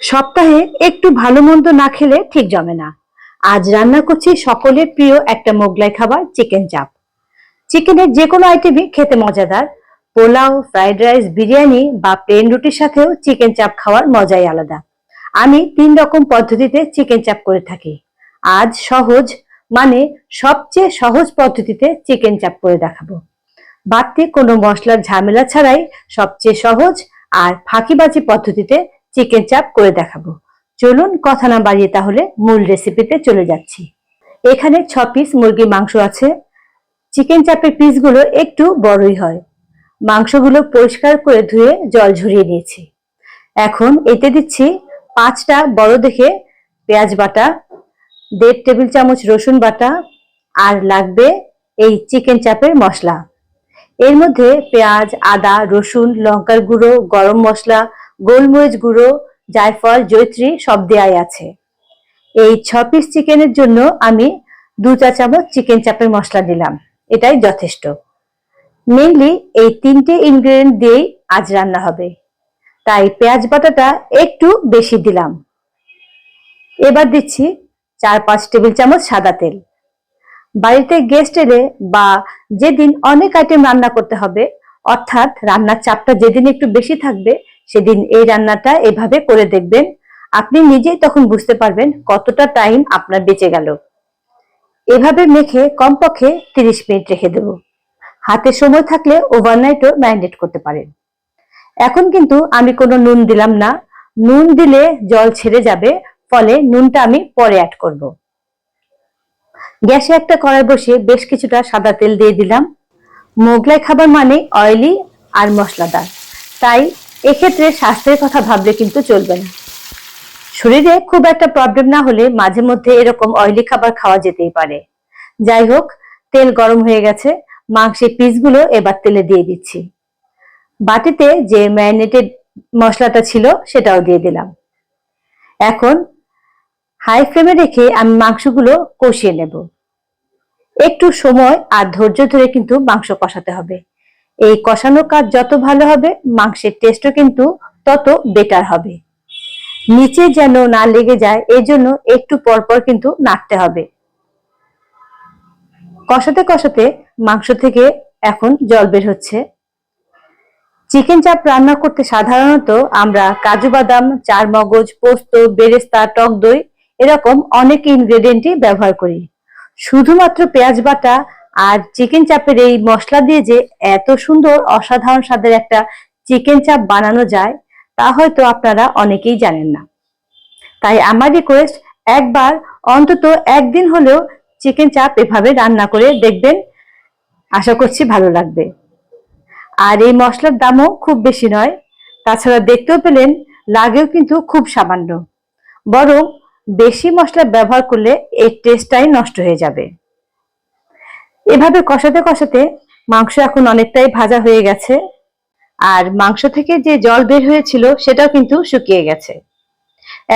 সপ্তাহে একটু ভালো মন্দ না খেলে ঠিক জমে না। আজ রান্না করছি সকলের প্রিয় একটা মোগলাই খাবার, চিকেন চাপ। চিকেনের যে কোনো আইটেমই খেতে মজাদার। পোলাও, ফ্রাইড রাইস, বিরিয়ানি বা প্লেন রুটির সাথেও চিকেন চাপ খাওয়ার মজাই আলাদা। আমি তিন রকম পদ্ধতিতে চিকেন চাপ করে থাকি। আজ সহজ মানে সবচেয়ে সহজ পদ্ধতিতে চিকেন চাপ করে দেখাবো। বাড়তি কোনো মশলার ঝামেলা ছাড়াই সবচেয়ে সহজ আর ফাঁকিবাজি পদ্ধতিতে চিকেন চাপ করে দেখাবো। চলুন কথা না বাড়িয়ে তাহলে মূল রেসিপিতে চলে যাচ্ছি। এখানে ছ পিস মুরগির মাংস আছে। চিকেন চাপের পিসগুলো একটু বড়ই হয়। মাংসগুলো পরিষ্কার করে ধুয়ে জল ঝরিয়ে নিয়েছি। এখন এতে দিচ্ছি পাঁচটা বড় দেখে পেঁয়াজ বাটা, দেড় টেবিল চামচ রসুন বাটা, আর লাগবে এই চিকেন চাপের মশলা। এর মধ্যে পেঁয়াজ, আদা, রসুন, লঙ্কার গুঁড়ো, গরম মশলা গোলমরিচ গুঁড়ো, জায়ফল জৈত্রী সব দেয়াই আছে। এই ছ পিস চিকেনের জন্য আমি দু চা চামচ চিকেন চাপের মশলা দিলাম। এটাই যথেষ্ট। মেনলি এই তিনটে ইনগ্রেডিয়েন্ট দিয়েই আজ রান্না হবে। তাই পেঁয়াজ বাটাটা একটু বেশি দিলাম। এবার দিচ্ছি চার পাঁচ টেবিল চামচ সাদা তেল। বাড়িতে গেস্ট এলে বা যেদিন অনেক আইটেম রান্না করতে হবে, অর্থাৎ রান্নার চাপটা যেদিন একটু বেশি থাকবে সেদিন এই রান্নাটা এভাবে করে দেখবেন, আপনি নিজেই তখন বুঝতে পারবেন কতটা টাইম আপনার বেঁচে গেল। এভাবে মেখে কমপক্ষে তিরিশ মিনিট রেখে দেব। হাতে সময় থাকলে ওভারনাইটও ম্যারিনেট করতে পারেন। এখন কিন্তু আমি কোনো নুন দিলাম না। নুন দিলে জল ছেড়ে যাবে, ফলে নুনটা আমি পরে অ্যাড করব। গ্যাসে একটা কড়াই বসিয়ে বেশ কিছুটা সাদা তেল দিয়ে দিলাম। মোগলাই খাবার মানে অয়েলি আর মশলাদার। তাই এক্ষেত্রে স্বাস্থ্যের কথা ভাবলে কিন্তু চলবে না। শরীরে খুব একটা প্রবলেম না হলে মাঝে মধ্যে এরকম অয়েলি খাবার খাওয়া যেতেই পারে। যাই হোক, তেল গরম হয়ে গেছে, মাংসের পিসগুলো এবার তেলে দিয়ে দিচ্ছি। বাটিতে যে ম্যারিনেটেড মশলাটা ছিল সেটাও দিয়ে দিলাম। এখন হাই ফ্লেমে রেখে আমি মাংসগুলো কষিয়ে নেব। একটু সময় আর ধৈর্য ধরে কিন্তু মাংস কষাতে হবে। এই কষানোর কাজ যত ভালো হবে, মাংসের টেস্টও কিন্তু তত বেটার হবে। নিচে যেন না লেগে যায় এই জন্য একটু পরপর কিন্তু নাড়তে হবে। কষাতে কষাতে মাংস থেকে এখন জল বের হচ্ছে। চিকেন চাপ রান্না করতে সাধারণত আমরা কাজু বাদাম চার মগজ পোস্ত, বেরেস্তা, টক দই এরকম অনেক ইনগ্রেডিয়েন্টই ব্যবহার করি। শুধুমাত্র পেঁয়াজ বাটা আর চিকেন চাপের এই মশলা দিয়ে যে এত সুন্দর অসাধারণ স্বাদের একটা চিকেন চাপ বানানো যায়, তা হয়তো আপনারা অনেকেই জানেন না। তাই আমার রিকোয়েস্ট একবার অন্তত একদিন হলেও চিকেন চাপ এভাবে রান্না করে দেখবেন, আশা করছি ভালো লাগবে। আর এই মশলার দামও খুব বেশি নয়, তাছাড়া দেখতেও পেলেন লাগেও কিন্তু খুব সামান্য। বরং বেশি মশলা ব্যবহার করলে এই টেস্টটাই নষ্ট হয়ে যাবে। এভাবে কষাতে কষাতে মাংস এখন অনেকটাই ভাজা হয়ে গেছে। আর মাংস থেকে যে জল বের হয়েছিল সেটাও কিন্তু শুকিয়ে গেছে।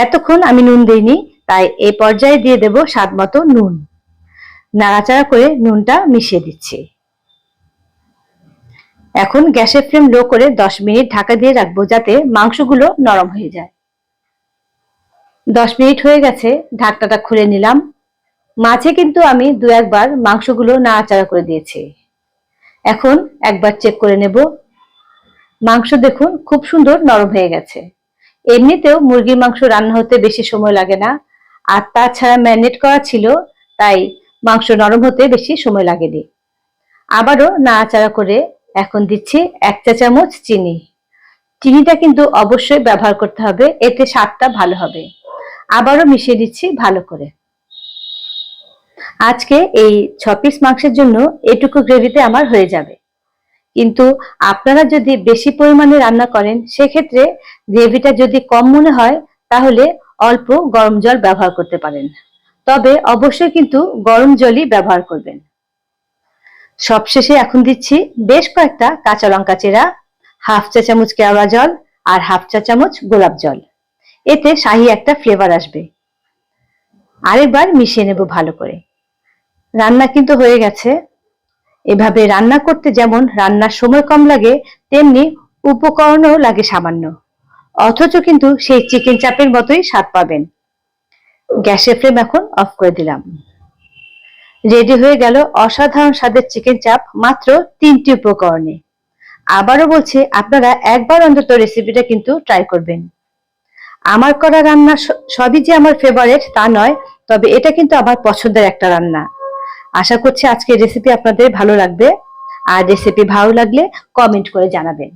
এতক্ষণ আমি নুন দিইনি, তাই এই পর্যায়ে দিয়ে দেব স্বাদ মতো নুন। নাড়াচাড়া করে নুনটা মিশিয়ে দিচ্ছি। এখন গ্যাসের ফ্লেম লো করে দশ মিনিট ঢাকা দিয়ে রাখব যাতে মাংসগুলো নরম হয়ে যায়। দশ মিনিট হয়ে গেছে, ঢাকনাটা খুলে নিলাম। মাঝে কিন্তু আমি দু একবার মাংসগুলো না নাড়াচাড়া করে দিয়েছি। এখন একবার চেক করে নেব। মাংস দেখুন, খুব সুন্দর নরম হয়ে গেছে। এমনিতেও মুরগির মাংস রান্না হতে বেশি সময় লাগে না। আর তাছাড়া ম্যারিনেট করা ছিল, তাই মাংস নরম হতে বেশি সময় লাগেনি। আবারও নাড়াচাড়া করে এখন দিচ্ছি এক চা চামচ চিনি। চিনিটা কিন্তু অবশ্যই ব্যবহার করতে হবে, এতে স্বাদটা ভালো হবে। আবারও মিশিয়ে দিচ্ছি ভালো করে। আজকে এই ছ পিস মাংসের জন্য এটুকু গ্রেভিতে আমার হয়ে যাবে। কিন্তু আপনারা যদি বেশি পরিমাণে রান্না করেন, সেক্ষেত্রে গ্রেভিটা যদি কম মনে হয়, তাহলে অল্প গরম জল ব্যবহার করতে পারেন। তবে অবশ্যই কিন্তু গরম জলই ব্যবহার করবেন। সবশেষে এখন দিচ্ছি বেশ কয়েকটা কাঁচা লঙ্কা চেরা, হাফ চা চামচ কেওড়া জল আর হাফ চা চামচ গোলাপ জল। এতে শাহি একটা ফ্লেভার আসবে। আরেকবার মিশিয়ে নেব ভালো করে। রান্না কিন্তু হয়ে গেছে। এভাবে রান্না করতে যেমন রান্নার সময় কম লাগে, তেমনি উপকরণও লাগে সামান্য। অথচ কিন্তু সেই চিকেন চাপের মতোই স্বাদ পাবেন। গ্যাসের ফ্লেম এখন অফ করে দিলাম। রেডি হয়ে গেল অসাধারণ স্বাদের চিকেন চাপ মাত্র তিনটি উপকরণে। আবারও বলছি, আপনারা একবার অন্তত রেসিপিটা কিন্তু ট্রাই করবেন। আমার করা রান্না সবই যে আমার ফেভারেট তা নয়, তবে এটা কিন্তু আমার পছন্দের একটা রান্না। আশা করছি আজকের রেসিপি আপনাদের ভালো লাগবে। আর রেসিপি ভালো লাগলে কমেন্ট করে জানাবেন।